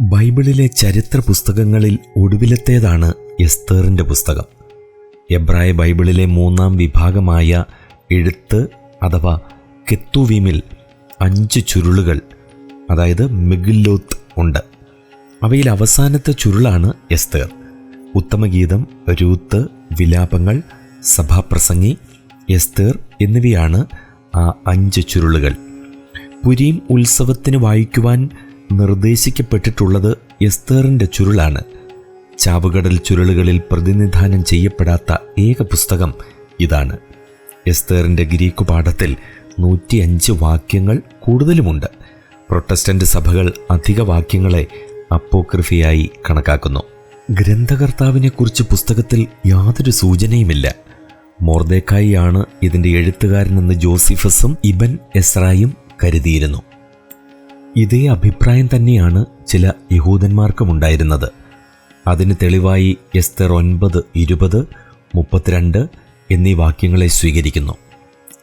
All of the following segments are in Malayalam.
ബൈബിളിലെ ചരിത്ര പുസ്തകങ്ങളിൽ ഒടുവിലത്തേതാണ് എസ്തേറിന്റെ പുസ്തകം. എബ്രായ ബൈബിളിലെ മൂന്നാം വിഭാഗമായ എഴുത്ത് അഥവാ കെത്തുവീമിൽ അഞ്ച് ചുരുളുകൾ അതായത് മിഗില്ലോത്ത് ഉണ്ട്. അവയിൽ അവസാനത്തെ ചുരുളാണ് എസ്തേർ. ഉത്തമഗീതം രൂത്ത് വിലാപങ്ങൾ സഭാപ്രസംഗി എസ്തേർ എന്നിവയാണ് ആ അഞ്ച് ചുരുളുകൾ. പുരീം ഉത്സവത്തിന് വായിക്കുവാൻ നിർദ്ദേശിക്കപ്പെട്ടിട്ടുള്ളത് എസ്തേറിന്റെ ചുരുളാണ്. ചാവുകടൽ ചുരുളുകളിൽ പ്രതിനിധാനം ചെയ്യപ്പെടാത്ത ഏക പുസ്തകം ഇതാണ്. എസ്തേറിന്റെ ഗ്രീക്ക് പാഠത്തിൽ നൂറ്റിയഞ്ച് വാക്യങ്ങൾ കൂടുതലുമുണ്ട്. പ്രൊട്ടസ്റ്റന്റ് സഭകൾ അധിക വാക്യങ്ങളെ അപ്പോക്രിഫിയായി കണക്കാക്കുന്നു. ഗ്രന്ഥകർത്താവിനെക്കുറിച്ച് പുസ്തകത്തിൽ യാതൊരു സൂചനയുമില്ല. മോർദേക്കായിയാണ് ഇതിന്റെ എഴുത്തുകാരനെന്ന് ജോസിഫസും ഇബൻ എസ്രായും കരുതിയിരുന്നു. ഇതേ അഭിപ്രായം തന്നെയാണ് ചില യഹൂദന്മാർക്കും ഉണ്ടായിരുന്നത് അതിന് തെളിവായി എസ്തർ ഒൻപത് ഇരുപത് മുപ്പത്തിരണ്ട് എന്നീ വാക്യങ്ങളെ സ്വീകരിക്കുന്നു.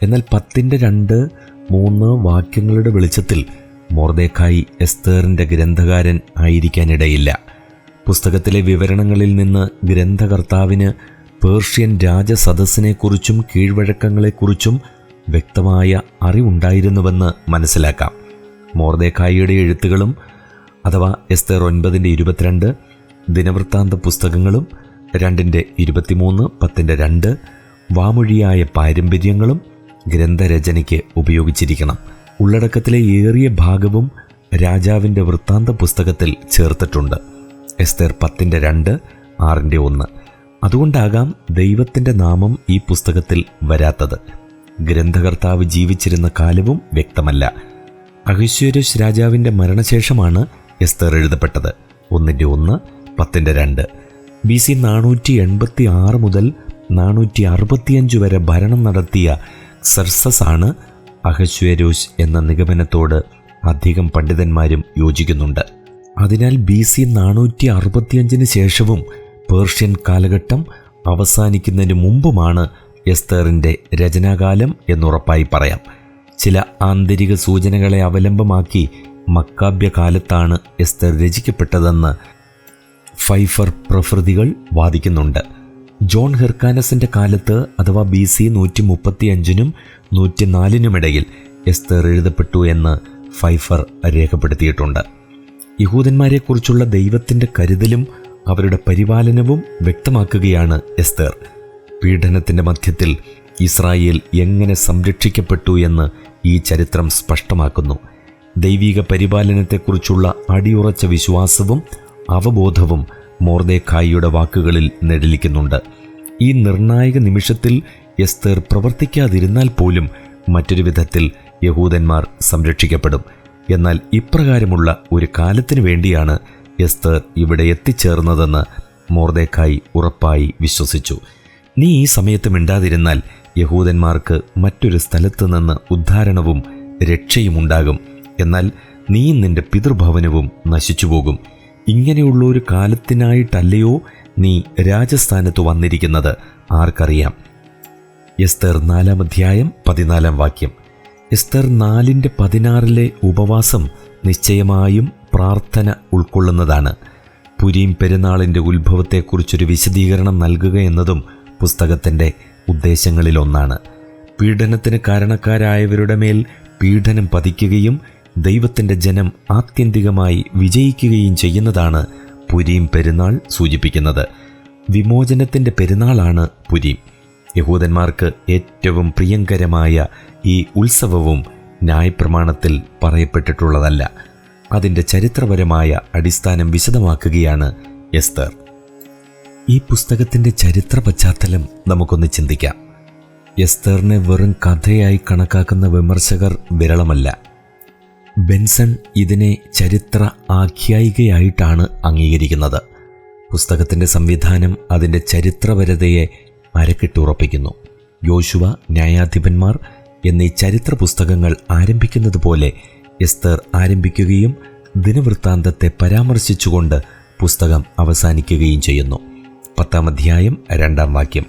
എന്നാൽ പത്തിന്റെ രണ്ട് മൂന്ന് വാക്യങ്ങളുടെ വെളിച്ചത്തിൽ മോർദേക്കായി എസ്തേറിന്റെ ഗ്രന്ഥകാരൻ ആയിരിക്കാനിടയില്ല. പുസ്തകത്തിലെ വിവരണങ്ങളിൽ നിന്ന് ഗ്രന്ഥകർത്താവിന് പേർഷ്യൻ രാജസദസ്സിനെക്കുറിച്ചും കീഴ്വഴക്കങ്ങളെക്കുറിച്ചും വ്യക്തമായ അറിവുണ്ടായിരുന്നുവെന്ന് മനസ്സിലാക്കാം. മോർദേക്കായിയുടെ എഴുത്തുകളും അഥവാ എസ്തേർ ഒൻപതിന്റെ ഇരുപത്തിരണ്ട് ദിനവൃത്താന്ത പുസ്തകങ്ങളും രണ്ടിന്റെ ഇരുപത്തിമൂന്ന് പത്തിന്റെ രണ്ട് വാമൊഴിയായ പാരമ്പര്യങ്ങളും ഗ്രന്ഥരചനയ്ക്ക് ഉപയോഗിച്ചിരിക്കണം. ഉള്ളടക്കത്തിലെ ഏറിയ ഭാഗവും രാജാവിന്റെ വൃത്താന്ത പുസ്തകത്തിൽ ചേർത്തിട്ടുണ്ട്. എസ്തേർ പത്തിന്റെ രണ്ട് ആറിന്റെ ഒന്ന്. അതുകൊണ്ടാകാം ദൈവത്തിന്റെ നാമം ഈ പുസ്തകത്തിൽ വരാത്തത്. ഗ്രന്ഥകർത്താവ് ജീവിച്ചിരുന്ന കാലവും വ്യക്തമല്ല. അഹിശ്വരസ് രാജാവിന്റെ മരണശേഷമാണ് എസ്തർ എഴുതപ്പെട്ടത്. ഒന്നിന്റെ ഒന്ന് പത്തിന്റെ രണ്ട്. ബി സി നാനൂറ്റി എൺപത്തി ആറ് മുതൽ നാനൂറ്റി അറുപത്തിയഞ്ച് വരെ ഭരണം നടത്തിയ സർസസ് ആണ് അഹശ്വേരോസ് എന്ന നിഗമനത്തോട് അധികം പണ്ഡിതന്മാരും യോജിക്കുന്നുണ്ട്. അതിനാൽ ബി സി നാനൂറ്റി അറുപത്തിയഞ്ചിന് ശേഷവും പേർഷ്യൻ കാലഘട്ടം അവസാനിക്കുന്നതിന് മുമ്പുമാണ് എസ്തേറിന്റെ രചനാകാലം എന്നുറപ്പായി പറയാം. ചില ആന്തരിക സൂചനകളെ അവലംബമാക്കി മക്കാബ്യ കാലത്താണ് എസ്തർ രചിക്കപ്പെട്ടതെന്ന് ഫൈഫർ പ്രഭൃതികൾ വാദിക്കുന്നുണ്ട്. ജോൺ ഹെർക്കാനസിന്റെ കാലത്ത് അഥവാ ബി സി നൂറ്റി മുപ്പത്തി അഞ്ചിനും നൂറ്റിനാലിനുമിടയിൽ എസ്തർ എഴുതപ്പെട്ടു എന്ന് ഫൈഫർ രേഖപ്പെടുത്തിയിട്ടുണ്ട്. യഹൂദന്മാരെക്കുറിച്ചുള്ള ദൈവത്തിന്റെ കരുതലും അവരുടെ പരിപാലനവും വ്യക്തമാക്കുകയാണ് എസ്തർ. പീഡനത്തിന്റെ മധ്യത്തിൽ ഇസ്രായേൽ എങ്ങനെ സംരക്ഷിക്കപ്പെട്ടു എന്ന് ഈ ചരിത്രം സ്പഷ്ടമാക്കുന്നു. ദൈവിക പരിപാലനത്തെക്കുറിച്ചുള്ള അടിയുറച്ച വിശ്വാസവും അവബോധവും മോർദേഖായിയുടെ വാക്കുകളിൽ നെടലിക്കുന്നുണ്ട് ഈ നിർണായക നിമിഷത്തിൽ എസ്തർ പ്രവർത്തിക്കാതിരുന്നാൽ പോലും മറ്റൊരു വിധത്തിൽ യഹൂദന്മാർ സംരക്ഷിക്കപ്പെടും. എന്നാൽ ഇപ്രകാരമുള്ള ഒരു കാലത്തിനു വേണ്ടിയാണ് എസ്തർ ഇവിടെ എത്തിച്ചേർന്നതെന്ന് മോർദേഖായി ഉറപ്പായി വിശ്വസിച്ചു. നീ ഈ സമയത്ത് മിണ്ടാതിരുന്നാൽ യഹൂദന്മാർക്ക് മറ്റൊരു സ്ഥലത്തു നിന്ന് ഉദ്ധാരണവും രക്ഷയുമുണ്ടാകും. എന്നാൽ നീ നിന്റെ പിതൃഭവനവും നശിച്ചുപോകും. ഇങ്ങനെയുള്ള ഒരു കാലത്തിനായിട്ടല്ലയോ നീ രാജസ്ഥാനത്ത് വന്നിരിക്കുന്നത്. ആർക്കറിയാം? എസ്തർ നാലാം അധ്യായം പതിനാലാം വാക്യം. എസ്തർ നാലിന്റെ പതിനാറിലെ ഉപവാസം നിശ്ചയമായും പ്രാർത്ഥന ഉൾക്കൊള്ളുന്നതാണ്. പുരീം പെരുന്നാളിന്റെ ഉത്ഭവത്തെക്കുറിച്ചൊരു വിശദീകരണം നൽകുക എന്നതും പുസ്തകത്തിന്റെ ഉദ്ദേശങ്ങളിലൊന്നാണ്. പീഡനത്തിന് കാരണക്കാരായവരുടെ മേൽ പീഡനം പതിക്കുകയും ദൈവത്തിന്റെ ജനം ആത്യന്തികമായി വിജയിക്കുകയും ചെയ്യുന്നതാണ് പുരീം പെരുന്നാൾ സൂചിപ്പിക്കുന്നത്. വിമോചനത്തിന്റെ പെരുന്നാളാണ് പുരീം. യഹൂദന്മാർക്ക് ഏറ്റവും പ്രിയങ്കരമായ ഈ ഉത്സവവും ന്യായപ്രമാണത്തിൽ പറയപ്പെട്ടിട്ടുള്ളതല്ല. അതിന്റെ ചരിത്രപരമായ അടിസ്ഥാനം വിശദമാക്കുകയാണ് എസ്തർ. ഈ പുസ്തകത്തിന്റെ ചരിത്ര പശ്ചാത്തലം നമുക്കൊന്ന് ചിന്തിക്കാം. എസ്തറിനെ വെറും കഥയായി കണക്കാക്കുന്ന വിമർശകർ വിരളമല്ല. ബെൻസൺ ഇതിനെ ചരിത്ര ആഖ്യായികയായിട്ടാണ് അംഗീകരിക്കുന്നത്. പുസ്തകത്തിന്റെ സംവിധാനം അതിന്റെ ചരിത്രപരതയെ അരക്കിട്ടുറപ്പിക്കുന്നു. യോശുവ ന്യായാധിപന്മാർ എന്നീ ചരിത്ര പുസ്തകങ്ങൾ ആരംഭിക്കുന്നത് പോലെ എസ്തർ ആരംഭിക്കുകയും ദിനവൃത്താന്തത്തെ പരാമർശിച്ചുകൊണ്ട് പുസ്തകം അവസാനിക്കുകയും ചെയ്യുന്നു. പത്താം അധ്യായം രണ്ടാം വാക്യം.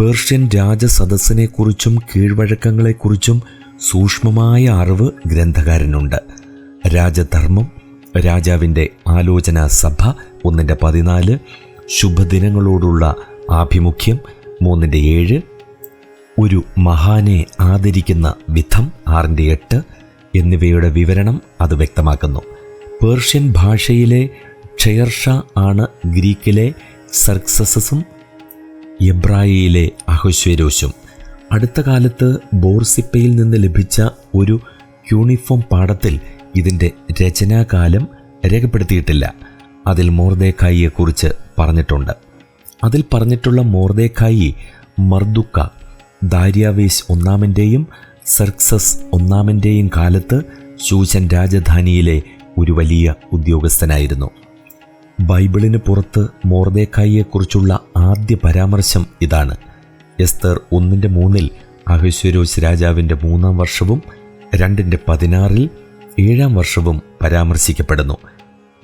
പേർഷ്യൻ രാജസദസ്സിനെക്കുറിച്ചും കീഴ്വഴക്കങ്ങളെക്കുറിച്ചും സൂക്ഷ്മമായ അറിവ് ഗ്രന്ഥകാരനുണ്ട്. രാജധർമ്മം രാജാവിന്റെ ആലോചനാ സഭ ഒന്നിന്റെ പതിനാല് ശുഭദിനങ്ങളോടുള്ള ആഭിമുഖ്യം മൂന്നിന്റെ ഏഴ് ഒരു മഹാനെ ആദരിക്കുന്ന വിധം ആറിന്റെ എട്ട് എന്നിവയുടെ വിവരണം അത് വ്യക്തമാക്കുന്നു. പേർഷ്യൻ ഭാഷയിലെ ക്ഷയർഷ ആണ് ഗ്രീക്കിലെ സർക്സസും എബ്രായിയിലെ അഹശ്വേരോശും. അടുത്ത കാലത്ത് ബോർസിപ്പയിൽ നിന്ന് ലഭിച്ച ഒരു യൂണിഫോം പാഠത്തിൽ ഇതിന്റെ രചനാകാലം രേഖപ്പെടുത്തിയിട്ടില്ല. അതിൽ മോർദേക്കായിയെക്കുറിച്ച് പറഞ്ഞിട്ടുണ്ട്. അതിൽ പറഞ്ഞിട്ടുള്ള മോർദേക്കായി മർദുക്ക ദാര്യാവേശ് ഒന്നാമന്റെയും സർക്സസ് ഒന്നാമന്റെയും കാലത്ത് ശൂശൻ രാജധാനിയിലെ ഒരു വലിയ ഉദ്യോഗസ്ഥനായിരുന്നു. ബൈബിളിന് പുറത്ത് മോർദേക്കായിയെക്കുറിച്ചുള്ള ആദ്യ പരാമർശം ഇതാണ്. എസ്തർ ഒന്നിന്റെ മൂന്നിൽ അഹശ്വരോസ് രാജാവിന്റെ മൂന്നാം വർഷവും രണ്ടിന്റെ പതിനാറിൽ ഏഴാം വർഷവും പരാമർശിക്കപ്പെടുന്നു.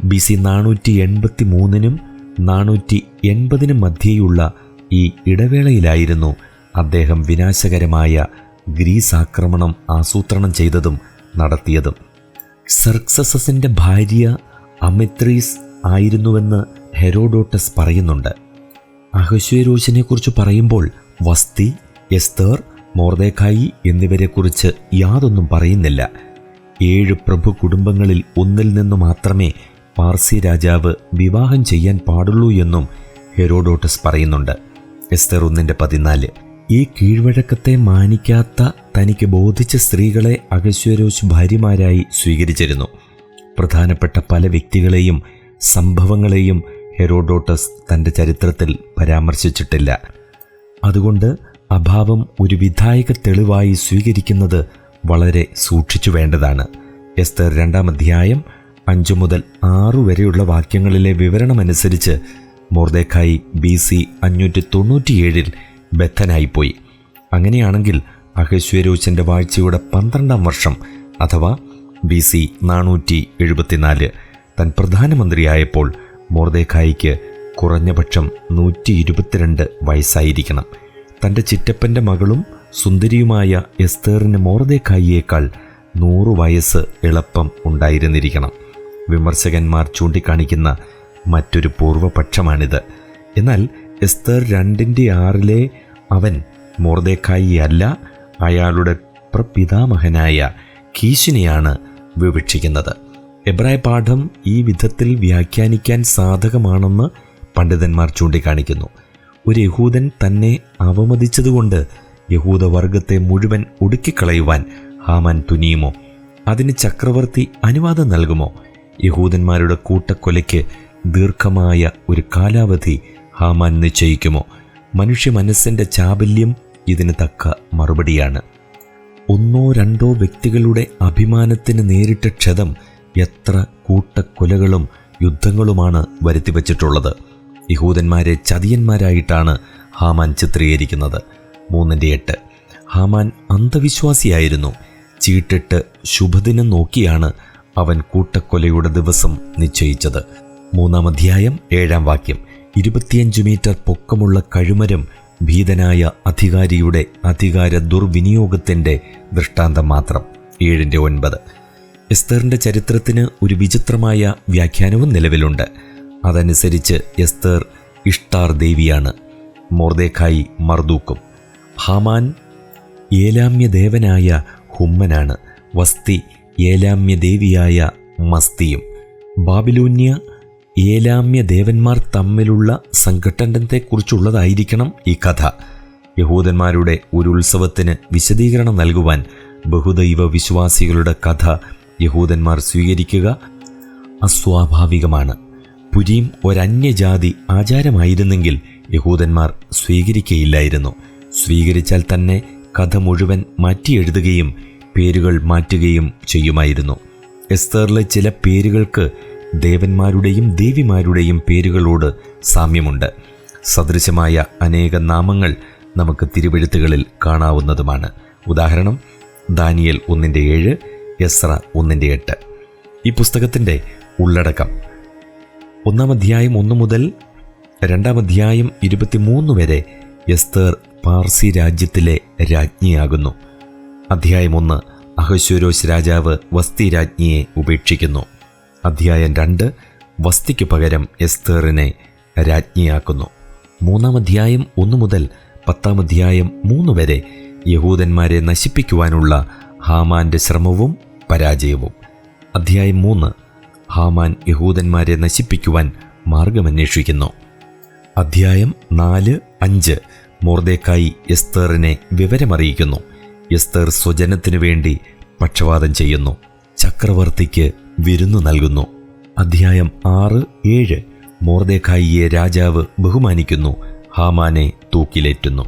ബി സി നാനൂറ്റി എൺപത്തി മൂന്നിനും നാനൂറ്റി എൺപതിനും മധ്യേയുള്ള ഈ ഇടവേളയിലായിരുന്നു അദ്ദേഹം വിനാശകരമായ ഗ്രീസ് ആക്രമണം ആസൂത്രണം ചെയ്തതും നടത്തിയതും. സർക്സസസിന്റെ ഭാര്യ അമിത്രീസ് ആയിരുന്നുവെന്ന് ഹെരോഡോട്ടസ് പറയുന്നുണ്ട്. അഹശ്വേരോശിനെ കുറിച്ച് പറയുമ്പോൾ വസ്തി എസ്തേർ മോർദേഖായി എന്നിവരെക്കുറിച്ച് യാതൊന്നും പറയുന്നില്ല. ഏഴ് പ്രഭു കുടുംബങ്ങളിൽ ഒന്നിൽ നിന്ന് മാത്രമേ പാർസി രാജാവ് വിവാഹം ചെയ്യാൻ പാടുള്ളൂ എന്നും ഹെറോഡോട്ടസ് പറയുന്നുണ്ട്. എസ്തർ ഒന്നിന്റെ പതിനാല്. ഈ കീഴ്വഴക്കത്തെ മാനിക്കാത്ത തനിക്ക് ബോധിച്ച സ്ത്രീകളെ അഗശ്വരോശ് ഭാര്യമാരായി സ്വീകരിച്ചിരുന്നു. പ്രധാനപ്പെട്ട പല വ്യക്തികളെയും സംഭവങ്ങളെയും ഹെറോഡോട്ടസ് തന്റെ ചരിത്രത്തിൽ പരാമർശിച്ചിട്ടില്ല. അതുകൊണ്ട് അഭാവം ഒരു വിധായക തെളിവായി സ്വീകരിക്കുന്നത് വളരെ സൂക്ഷിച്ചു വേണ്ടതാണ്. എസ്തർ രണ്ടാം അധ്യായം അഞ്ചു മുതൽ ആറു വരെയുള്ള വാക്യങ്ങളിലെ വിവരണമനുസരിച്ച് മോർദേഖായി ബി സി അഞ്ഞൂറ്റി തൊണ്ണൂറ്റിയേഴിൽ ബദ്ധനായിപ്പോയി അങ്ങനെയാണെങ്കിൽ അഹശ്വരോച്ചന്റെ വാഴ്ചയുടെ പന്ത്രണ്ടാം വർഷം അഥവാ ബി സി നാനൂറ്റി എഴുപത്തിനാല് താൻ പ്രധാനമന്ത്രിയായപ്പോൾ മോർദേഖായിക്ക് കുറഞ്ഞപക്ഷം നൂറ്റി ഇരുപത്തിരണ്ട് വയസ്സായിരിക്കണം. തന്റെ ചിറ്റപ്പന്റെ മകളും സുന്ദരിയുമായ എസ്തേറിന് മോർദേഖായിയേക്കാൾ നൂറു വയസ്സ് എളുപ്പം ഉണ്ടായിരുന്നിരിക്കണം. വിമർശകന്മാർ ചൂണ്ടിക്കാണിക്കുന്ന മറ്റൊരു പൂർവപക്ഷമാണിത്. എന്നാൽ എസ്തർ രണ്ടിന്റെ ആറിലെ അവൻ മോർദേക്കായി അല്ല അയാളുടെ പ്രപിതാമഹനായ കീശിനെയാണ് വിവക്ഷിക്കുന്നത്. എബ്രായ പാഠം ഈ വിധത്തിൽ വ്യാഖ്യാനിക്കാൻ സാധകമാണെന്ന് പണ്ഡിതന്മാർ ചൂണ്ടിക്കാണിക്കുന്നു. ഒരു യഹൂദൻ തന്നെ അവമതിച്ചതുകൊണ്ട് യഹൂദവർഗത്തെ മുഴുവൻ ഒടുക്കിക്കളയുവാൻ ഹാമാൻ തുനിയുമോ? അതിന് ചക്രവർത്തി അനുവാദം നൽകുമോ? യഹൂദന്മാരുടെ കൂട്ടക്കൊലയ്ക്ക് ദീർഘമായ ഒരു കാലാവധി ഹാമാൻ നിശ്ചയിക്കുമോ? മനുഷ്യ മനസ്സിന്റെ ചാബല്യം ഇതിന് തക്ക മറുപടിയാണ്. ഒന്നോ രണ്ടോ വ്യക്തികളുടെ അഭിമാനത്തിന് നേരിട്ട ക്ഷതം എത്ര കൂട്ടക്കൊലകളും യുദ്ധങ്ങളുമാണ് വരുത്തിവച്ചിട്ടുള്ളത്. യഹൂദന്മാരെ ചതിയന്മാരായിട്ടാണ് ഹാമാൻ ചിത്രീകരിക്കുന്നത്. മൂന്നിന്റെ എട്ട്. ഹാമാൻ അന്ധവിശ്വാസിയായിരുന്നു. ചീട്ടിട്ട് ശുഭദിനം നോക്കിയാണ് അവൻ കൂട്ടക്കൊലയുടെ ദിവസം നിശ്ചയിച്ചത്. മൂന്നാം അധ്യായം ഏഴാം വാക്യം. ഇരുപത്തിയഞ്ച് മീറ്റർ പൊക്കമുള്ള കഴുമരം ഭീതനായ അധികാരിയുടെ അധികാര ദുർവിനിയോഗത്തിന്റെ ദൃഷ്ടാന്തം മാത്രം. ഏഴിന്റെ ഒൻപത്. എസ്തറിന്റെ ചരിത്രത്തിന് ഒരു വിചിത്രമായ വ്യാഖ്യാനവും നിലവിലുണ്ട്. അതനുസരിച്ച് എസ്തർ ഇഷ്ടാർ ദേവിയാണ് മോർദേഖായി മർദൂക്കും ഹാമാൻ ഏലാമ്യദേവനായ ഹുമ്മനാണ് വസ്തി ഏലാമ്യദേവിയായ മസ്തിയും. ബാബിലൂന്യ ഏലാമ്യ ദേവന്മാർ തമ്മിലുള്ള സംഘട്ടനത്തെക്കുറിച്ചുള്ളതായിരിക്കണം ഈ കഥ. യഹൂദന്മാരുടെ ഒരു ഉത്സവത്തിന് വിശദീകരണം നൽകുവാൻ ബഹുദൈവ വിശ്വാസികളുടെ കഥ യഹൂദന്മാർ സ്വീകരിക്കുക അസ്വാഭാവികമാണ്. പുരീം ഒരന്യജാതി ആചാരമായിരുന്നെങ്കിൽ യഹൂദന്മാർ സ്വീകരിക്കയില്ലായിരുന്നു. സ്വീകരിച്ചാൽ തന്നെ കഥ മുഴുവൻ മാറ്റിയെഴുതുകയും പേരുകൾ മാറ്റുകയും ചെയ്യുമായിരുന്നു. എസ്തറിലെ ചില പേരുകൾക്ക് ദേവന്മാരുടെയും ദേവിമാരുടെയും പേരുകളോട് സാമ്യമുണ്ട്. സദൃശമായ അനേക നാമങ്ങൾ നമുക്ക് തിരുവെഴുത്തുകളിൽ കാണാവുന്നതുമാണ്. ഉദാഹരണം ദാനിയൽ ഒന്നിന്റെ ഏഴ് എസ്ര ഒന്നിന്റെ എട്ട്. ഈ പുസ്തകത്തിന്റെ ഉള്ളടക്കം. ഒന്നാം അധ്യായം ഒന്ന് മുതൽ രണ്ടാം അധ്യായം ഇരുപത്തിമൂന്ന് വരെ എസ്തർ പാർസി രാജ്യത്തിലെ രാജ്ഞിയാകുന്നു. അധ്യായം ഒന്ന് അഹശ്വരോശ് രാജാവ് വസ്തി രാജ്ഞിയെ ഉപേക്ഷിക്കുന്നു. അധ്യായം രണ്ട് വസ്തിക്ക് പകരം എസ്തേറിനെ രാജ്ഞിയാക്കുന്നു. മൂന്നാം അധ്യായം ഒന്ന് മുതൽ പത്താം അധ്യായം മൂന്ന് വരെ യഹൂദന്മാരെ നശിപ്പിക്കുവാനുള്ള ഹാമാന്റെ ശ്രമവും പരാജയവും. അധ്യായം മൂന്ന്. ഹാമാൻ യഹൂദന്മാരെ നശിപ്പിക്കുവാൻ മാർഗമന്വേഷിക്കുന്നു. അധ്യായം നാല് അഞ്ച്. മോർദേക്കായി എസ്തേറിനെ വിവരമറിയിക്കുന്നു. എസ്തേർ സ്വജനത്തിനു വേണ്ടി പക്ഷപാതം ചെയ്യുന്നു. ചക്രവർത്തിക്ക് വിരുന്നു നൽകുന്നു. അധ്യായം ആറ് ഏഴ്. മോർദേക്കായിയെ രാജാവ് ബഹുമാനിക്കുന്നു. ഹാമാനെ തൂക്കിലേറ്റുന്നു.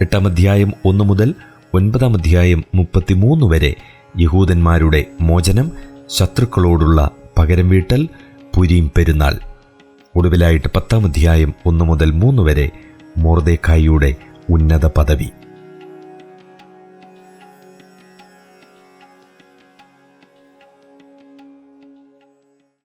എട്ടാം അധ്യായം ഒന്ന് മുതൽ ഒൻപതാം അധ്യായം മുപ്പത്തിമൂന്ന് വരെ യഹൂദന്മാരുടെ മോചനം ശത്രുക്കളോടുള്ള പകരം വീട്ടൽ പുരീം പെരുന്നാൾ. ഒടുവിലായിട്ട് പത്താം അധ്യായം ഒന്ന് മുതൽ മൂന്ന് വരെ മോർദേക്കായിയുടെ ഉന്നത പദവി.